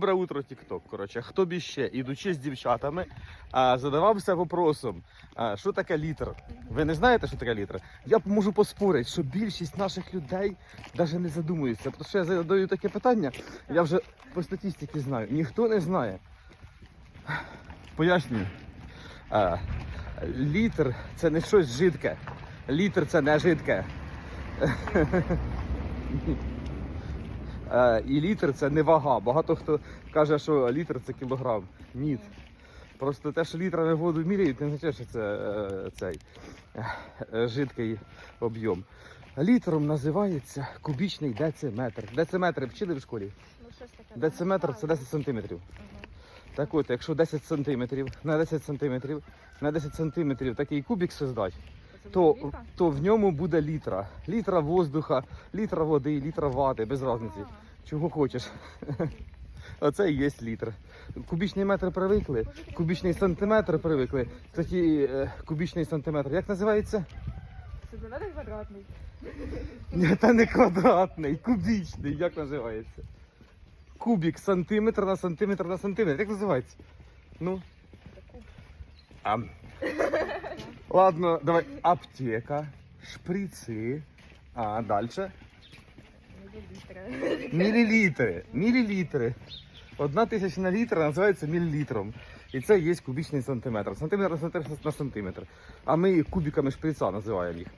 Добре утро, TikTok. Коротше, хто б іще, ідучи з дівчатами, задавався вопросом, що таке літр? Ви не знаєте, що таке літр? Я можу поспорити, що більшість наших людей навіть не задумується. Тому що я задаю таке питання, я вже по статистиці знаю. Ніхто не знає. Пояснюю. Літр це не щось жидке. Літр це не жидке. Е, і літр це не вага. Багато хто каже, що літр це кілограм. Ні. Просто те, що літрами воду міряють, не означає, що це е, цей е, жидкий об'єм. Літром називається кубічний дециметр. Дециметри вчили в школі. Ну, щось таке. Дециметр це 10 сантиметрів. Ага. Так от, якщо 10 сантиметрів на 10 сантиметрів на 10 сантиметрів такий кубик создать, то, то в ньому буде літра. Літра воздуха, літра води, літра вати, без різниці. Чого хочеш. Оце і є літр. Кубічний метр привикли, кубічний сантиметр привикли. Кстати, е, кубічний сантиметр, як називається? Сантиметр квадратний. Ні, Та не квадратний, кубічний, як називається? Кубік, сантиметр на сантиметр на сантиметр. Як називається? Ну. А. Ладно, давай. Аптека, шприци. А, далі. Мілілітри. Мілілітри. Одна тисячна літра називається мілілітром. І це є кубічний сантиметр. Сантиметр на сантиметр. А ми кубиками шприца називаємо їх.